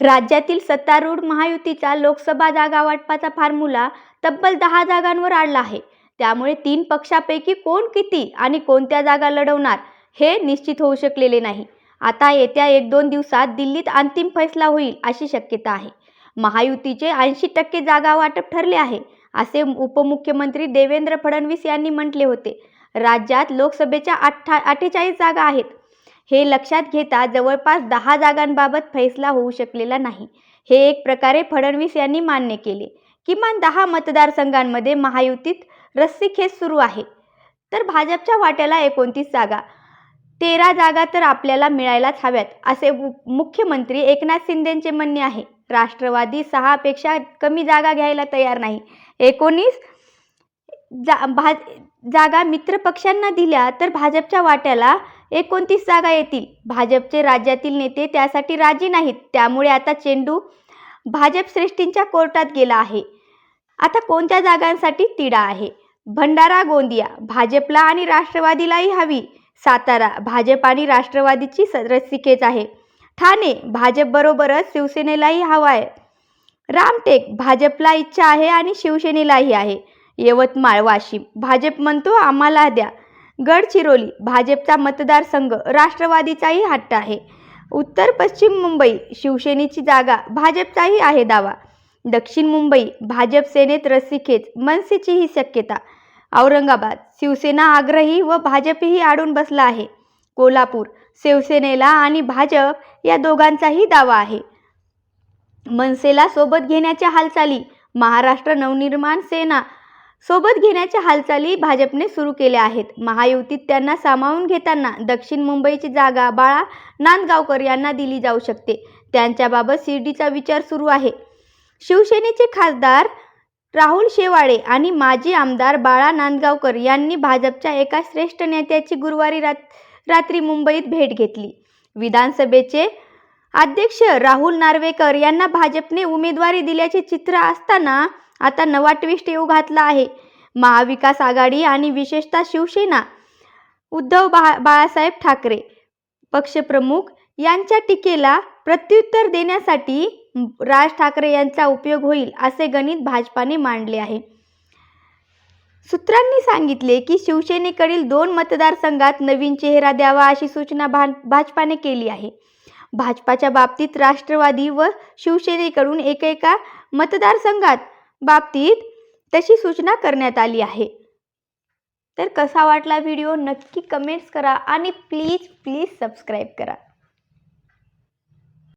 राज्यातील सत्तारूढ महायुतीचा लोकसभा जागा वाटपाचा फॉर्म्युला तब्बल दहा जागांवर आडला आहे. त्यामुळे तीन पक्षापैकी कोण किती आणि कोणत्या जागा लढवणार हे निश्चित होऊ शकलेले नाही. आता येत्या एक दोन दिवसात दिल्लीत अंतिम फैसला होईल अशी शक्यता आहे. महायुतीचे ऐंशी टक्के जागा वाटप ठरले आहे असे उपमुख्यमंत्री देवेंद्र फडणवीस यांनी म्हटले होते. राज्यात लोकसभेच्या अठ्ठा अठ्ठेचाळीस जागा आहेत. हे लक्षात घेता जवळपास दहा जागांबाबत फैसला होऊ शकलेला नाही. हे एक प्रकारे फडणवीस यांनी मान्य केले. किमान दहा मतदारसंघांमध्ये महायुतीत रस्सीखेच सुरू आहे. तर भाजपच्या वाट्याला एकोणतीस जागा. तेरा जागा तर आपल्याला मिळायलाच हव्यात असे मुख्यमंत्री एकनाथ शिंदेंचे म्हणणे आहे. राष्ट्रवादी सहापेक्षा कमी जागा घ्यायला तयार नाही. एकोणीस जा भा जागा मित्रपक्षांना दिल्या तर भाजपच्या वाट्याला एकोणतीस जागा येतील. भाजपचे राज्यातील नेते त्यासाठी राजी नाहीत. त्यामुळे आता चेंडू भाजप श्रेष्ठींच्या कोर्टात गेला आहे. आता कोणत्या जागांसाठी तिढा आहे? भंडारा गोंदिया. भाजपला आणि राष्ट्रवादीलाही हवी. सातारा. भाजप आणि राष्ट्रवादीची रसिकेच आहे. ठाणे. भाजपबरोबरच शिवसेनेलाही हवा आहे. रामटेक. भाजपला इच्छा आहे आणि शिवसेनेलाही आहे. यवतमाळ वाशिम. भाजप म्हणतो आम्हाला द्या. गडचिरोली भाजपचा मतदारसंघ राष्ट्रवादीचाही हट्ट आहे. उत्तर पश्चिम मुंबई शिवसेनेची जागा भाजपचाही आहे दावा. दक्षिण मुंबई भाजप सेनेत रस्सीखेच मनसेचीही शक्यता. औरंगाबाद शिवसेना आग्रही व भाजपही आडून बसला आहे. कोल्हापूर शिवसेनेला आणि भाजप या दोघांचाही दावा आहे. मनसेला सोबत घेण्याच्या हालचाली महाराष्ट्र नवनिर्माण सेना सोबत घेण्याच्या हालचाली भाजपने सुरू केल्या आहेत. महायुतीत त्यांना सामावून घेताना दक्षिण मुंबईची जागा बाळा नांदगावकर यांना दिली जाऊ शकते. त्यांच्याबाबत शिर्डीचा विचार सुरू आहे. शिवसेनेचे खासदार राहुल शेवाळे आणि माजी आमदार बाळा नांदगावकर यांनी भाजपच्या एका श्रेष्ठ नेत्याची गुरुवारी रात रात्री मुंबईत भेट घेतली. विधानसभेचे अध्यक्ष राहुल नार्वेकर यांना भाजपने उमेदवारी दिल्याचे चित्र असताना आता नवा ट्विस्ट येऊ घातला आहे. महाविकास आघाडी आणि विशेषतः शिवसेना उद्धव बा बाळासाहेब ठाकरे पक्षप्रमुख यांच्या टीकेला प्रत्युत्तर देण्यासाठी राज ठाकरे यांचा उपयोग होईल असे गणित भाजपाने मांडले आहे. सूत्रांनी सांगितले की शिवसेनेकडील दोन मतदारसंघात नवीन चेहरा द्यावा अशी सूचना भा भाजपाने केली आहे. भाजपाच्या बाबतीत राष्ट्रवादी व शिवसेनेकडून एकेका मतदारसंघात बाबतीत तशी सूचना करण्यात आली आहे. तर कसा वाटला व्हिडिओ नक्की कमेंट्स करा आणि प्लीज प्लीज सबस्क्राईब करा.